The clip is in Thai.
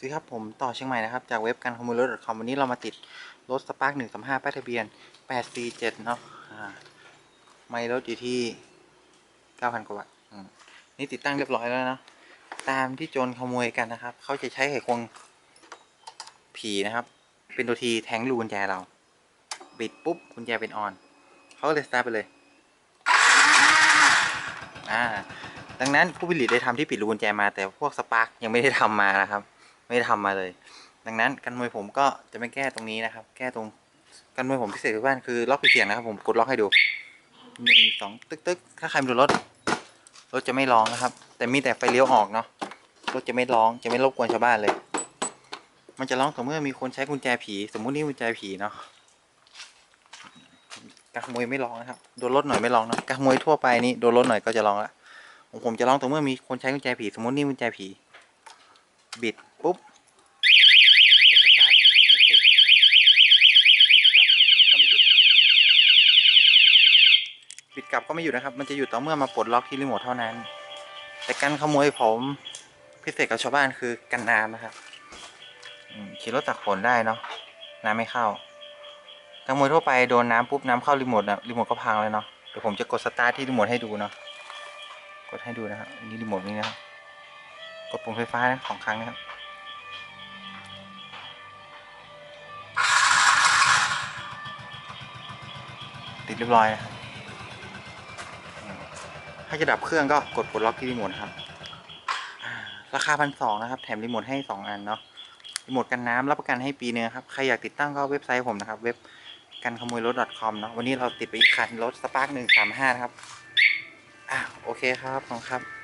สวัสดีครับ ผมต่อเชียงใหม่นะครับ จากเว็บการขโมยรถ .com วันนี้เรามาติดรถสปาร์กหนึ่งสามห้าป้ายทะเบียนแปดสี่เจ็ดเนาะอ่าไม่รถอยู่ที่เก้าพันกว่าบาทอืมนี่ติดตั้งเรียบร้อยแล้วนะ ตามที่โจรขโมยกันนะครับ เขาจะใช้ไขควงผีนะครับ เป็นตัวทีแทงลูกกุญแจเรา บิดปุ๊บกุญแจเป็นออน เขาก็เลยสตาร์ไปเลย อ่า ดังนั้นผู้ผลิตได้ทำที่ปิดรูกุญแจมา แต่พวกสปาร์กยังไม่ได้ทำมานะครับ ไม่ได้ทำมาเลย ดังนั้นกันมวยผมก็จะไม่แก้ตรงนี้นะครับ แก้ตรงกันมวยผมพิเศษที่บ้านคือล็อกปิดเสียงนะครับ ผมกดล็อกให้ดูหนึ่งสองตึ๊กตึ๊กถ้าใครมาดูรถรถจะไม่ร้องนะครับ แต่มีแต่ไฟเลี้ยวออกเนาะรถจะไม่ร้องจะไม่รบกวนชาวบ้านเลย มันจะร้องต่อเมื่อมีคนใช้กุญแจผี สมมุตินี่กุญแจผีเนาะการขโมยไม่ร้องนะครับโดนรถหน่อยไม่ร้องนะการขโมยทั่วไปนี่โดนรถหน่อยก็จะร้องละผมจะร้องต่อเมื่อมีคนใช้กุญแจผีสมมตินี่กุญแจผี บิด ปุ๊บกดสตาร์ทไม่ติดบิดกลับก็ไม่หยุด บิดกลับก็ไม่หยุดนะครับ มันจะหยุดต่อเมื่อมาปลดล็อกที่รีโมทเท่านั้น แต่การขโมยผมพิเศษกับชาวบ้านคือกันน้ำนะครับขี่รถตักฝนได้เนาะน้ำไม่เข้าขโมยทั่วไปโดนน้ำปุ๊บน้ำเข้ารีโมทนะรีโมทก็พังเลยเนาะเดี๋ยวผมจะกดสตาร์ทที่รีโมทให้ดูเนาะกดให้ดูนะครับนนี่รีโมทนี้นะครับ กดปุ่มไฟฟ้านะสองครั้งนะครับติดเรียบร้อยนะครับถ้าจะดับเครื่องก็กดปลดล็อกที่รีโมทครับ ราคาพันสองนะครับ แถมรีโมทให้สองอันเนาะรีโมทกันน้ำรับประกันให้ปีนึงครับ ใครอยากติดตั้งก็เว็บไซต์ผมนะครับ เว็บกันขโมยรถ .com เนาะวันนี้เราติดไปอีกคันรถสปาร์กหนึ่งสามห้านะครับ อะโอเคครับ ขอบคุณครับ